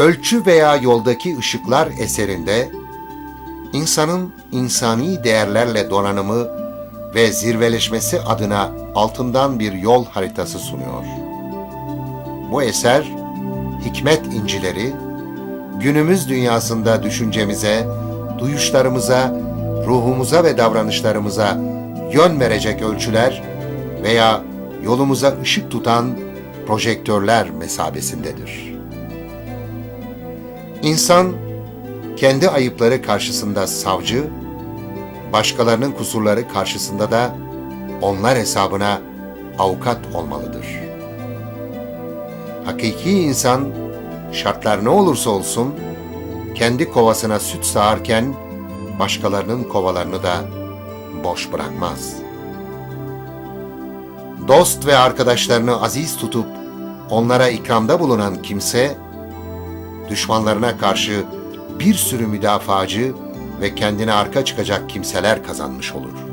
Ölçü veya yoldaki ışıklar eserinde insanın insani değerlerle donanımı ve zirveleşmesi adına altından bir yol haritası sunuyor. Bu eser hikmet incileri günümüz dünyasında düşüncemize, duyuşlarımıza, ruhumuza ve davranışlarımıza yön verecek ölçüler veya yolumuza ışık tutan projektörler mesabesindedir. İnsan kendi ayıpları karşısında savcı, başkalarının kusurları karşısında da onlar hesabına avukat olmalıdır. Hakiki insan şartlar ne olursa olsun kendi kovasına süt sağarken başkalarının kovalarını da boş bırakmaz. Dost ve arkadaşlarını aziz tutup onlara ikramda bulunan kimse düşmanlarına karşı bir sürü müdafacı ve kendine arka çıkacak kimseler kazanmış olur.